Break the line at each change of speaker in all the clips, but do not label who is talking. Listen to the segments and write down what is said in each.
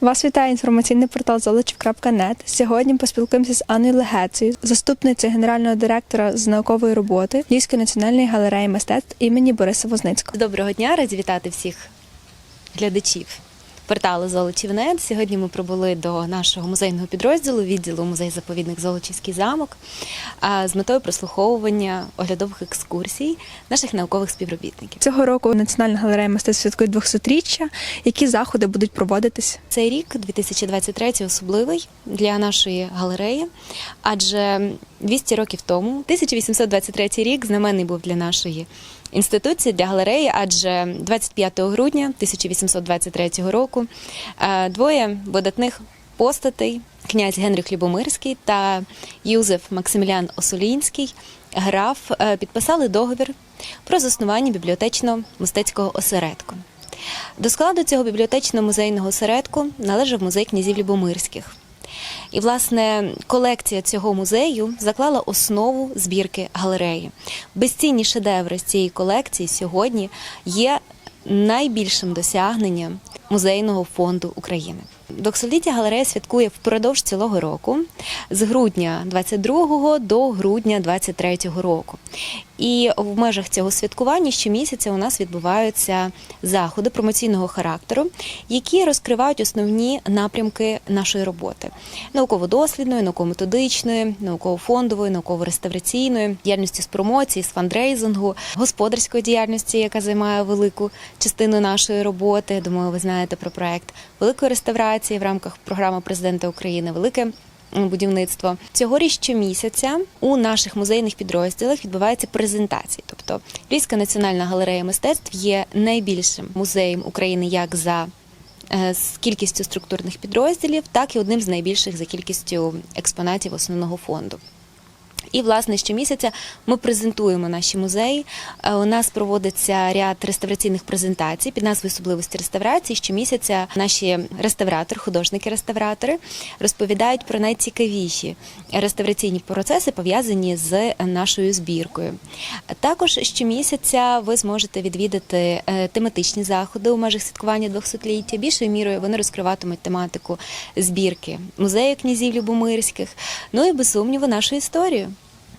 Вас вітає інформаційний портал Золочів.нет. Сьогодні поспілкуємося з Анною Легецею, заступницею генерального директора з наукової роботи Львівської національної галереї мистецтв імені Бориса Возницького.
Доброго дня, раді вітати всіх глядачів порталу Золочівнет. Сьогодні ми прибули до нашого музейного підрозділу, відділу музей заповідник Золочівський замок з метою прослуховування оглядових екскурсій наших наукових співробітників.
Цього року Національна галерея мистецтв святкує 200-річчя. Які заходи будуть проводитись?
Цей рік, 2023, особливий для нашої галереї, адже 200 років тому, 1823 рік, знаменний був для нашої інституції, для галереї, адже 25 грудня 1823 року е, двоє видатних постатей, князь Генрих Любомирський та Юзеф Максимілян Осолінський, граф, е, підписали договір про заснування бібліотечно-мистецького осередку. До складу цього бібліотечно-музейного осередку належав музей князів Любомирських. І, власне, колекція цього музею заклала основу збірки галереї. Безцінні шедеври з цієї колекції сьогодні є найбільшим досягненням музейного фонду України. Доксоліття галерея святкує впродовж цілого року з грудня 22 до грудня 23 року. І в межах цього святкування щомісяця у нас відбуваються заходи промоційного характеру, які розкривають основні напрямки нашої роботи: науково-дослідної, науково-методичної, науково-фондової, науково-реставраційної, діяльності з промоції, з фандрейзингу, господарської діяльності, яка займає велику частину нашої роботи. Думаю, ви знаєте про проект великої реставрації в рамках програми президента України Велике будівництво. Цьогоріч щомісяця у наших музейних підрозділах відбуваються презентації. Тобто Львівська національна галерея мистецтв є найбільшим музеєм України як за е, з кількістю структурних підрозділів, так і одним з найбільших за кількістю експонатів основного фонду. І, власне, щомісяця ми презентуємо наші музеї. Е, У нас проводиться ряд реставраційних презентацій під назвою особливості реставрації. Щомісяця наші реставратори, художники-реставратори розповідають про найцікавіші реставраційні процеси, пов'язані з нашою збіркою. Також щомісяця ви зможете відвідати е, тематичні заходи у межах святкування 200-ліття. Більшою мірою вони розкриватимуть тематику збірки музею князів Любомирських. Ну і без сумніву нашу історію.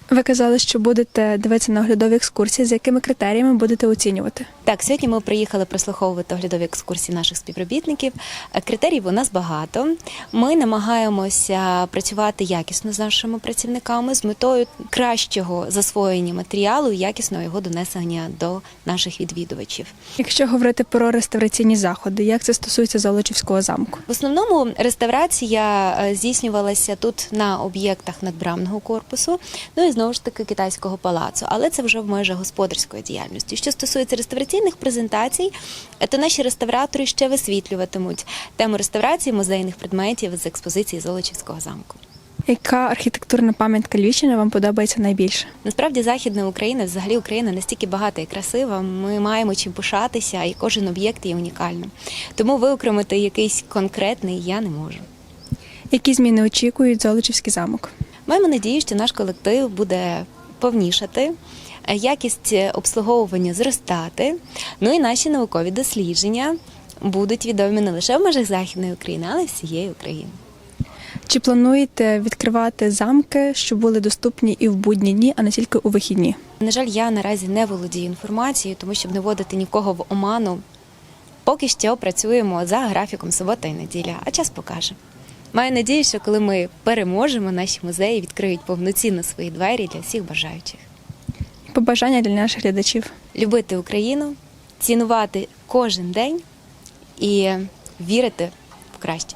Ви казали, що будете дивитися на оглядові екскурсії, з якими критеріями будете оцінювати?
Так, сьогодні ми приїхали прослуховувати оглядові екскурсії наших співробітників. Е, Критеріїв у нас багато. Ми намагаємося працювати якісно з нашими працівниками з метою кращого засвоєння матеріалу і якісного його донесення до наших відвідувачів.
Якщо говорити про реставраційні заходи, як це стосується Золочівського замку?
В основному реставрація е, здійснювалася тут на об'єктах надбрамного корпусу, ну і знову ж таки китайського палацу, але це вже в межах господарської діяльності. Що стосується реставраційних презентацій, то наші реставратори ще висвітлюватимуть тему реставрації музейних предметів з експозиції Золочівського замку.
Яка архітектурна пам'ятка Львівщини вам подобається найбільше?
Насправді Західна Україна, взагалі Україна настільки багата і красива. Ми маємо чим пишатися, і кожен об'єкт є унікальним. Тому виокремити якийсь конкретний я не можу.
Які зміни очікують Золочівський замок?
Маємо надію, що наш колектив буде повнішати, е, якість обслуговування зростати. Ну і наші наукові дослідження будуть відомі не лише в межах Західної України, але й всієї України.
Чи плануєте відкривати замки, що були доступні і в будні дні, а не тільки у вихідні?
На жаль, я наразі не володію інформацією, тому щоб не вводити нікого в оману. Поки що працюємо за графіком субота і неділя, а час покаже. Маю надію, що коли ми переможемо, наші музеї відкриють повноцінно свої двері для всіх бажаючих.
Побажання для наших глядачів.
Любити Україну, цінувати кожен день і вірити в краще.